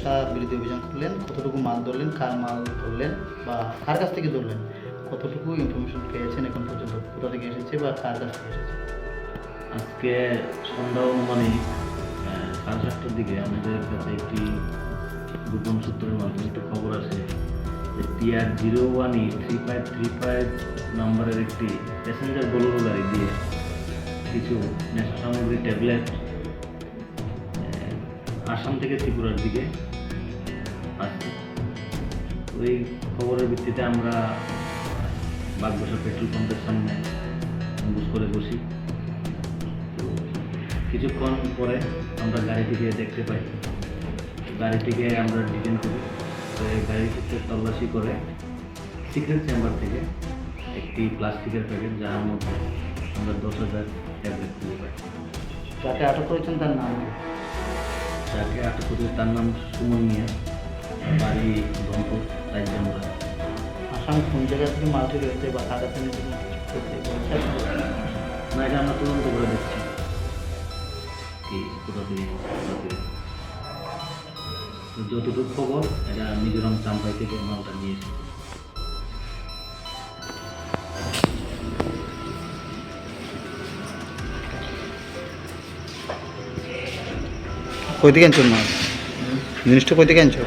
নেশা বিরোধী অভিযান করলেন কতটুকু মাল ধরলেন কার মাল ধরলেন বা কার কাছ থেকে ধরলেন কতটুকু ইনফরমেশন পেয়েছেন এখন পর্যন্ত কোথা থেকে এসেছে বা কার কাছ থেকে এসেছে? আজকে সন্ধ্যা অনুমানিক আহ, সাড়ে সাতটার দিকে আমাদের কাছে একটি গোপন সূত্রের মাধ্যমে একটি খবর আসে যে TR zero one E three five three five নম্বরের একটি প্যাসেঞ্জার বোলোরো গাড়ি দিয়ে কিছু নেশা সামগ্রী ট্যাবলেট আসাম থেকে ত্রিপুরার দিকে আসছে। ওই খবরের ভিত্তিতে আমরা বাগবাসা পেট্রোল পাম্পের সামনে বুঝ করে বসি। তো কিছুক্ষণ পরে আমরা গাড়িটিকে দেখতে পাই। গাড়িটিকে আমরা ডিটেন করি। তো এই গাড়িটিতে তল্লাশি করে সিক্রেট চেম্বার থেকে একটি প্লাস্টিকের প্যাকেট, যার মধ্যে আমরা দশ হাজার ট্যাবলেট খুঁজে পাই। যাকে আটক করেছেন তার নাম? যাকে আটক করি তার নাম সুমন মিয়া বাড়ি রংপুর রাজ্যামরা আসাম কোন জায়গা থেকে মালটি রয়েছে বা কার কাছে নিয়েছে? না এটা আমরা তদন্ত করে দেখছি। কি কোথা থেকে কোথা থেকে? তো যতটুকু খবর এটা মিজোরাম চাম্পাই থেকে মালটা নিয়ে কই থেকে আনছো মাল জিনিসটা কই থেকে আনছো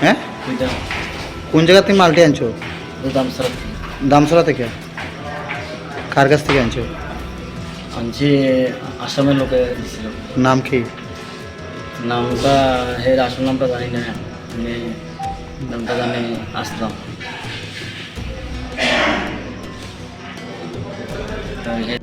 হ্যাঁ? কোন জায়গা থেকে মালটি আনছো? দামসরা থেকে। কার কাছ থেকে আনছো? আনছি আসামের লোকে দিছিল। নাম কি? নামটা এর আসল নামটা জানি না। আমি নামটা জানি আসলাম। তা এ-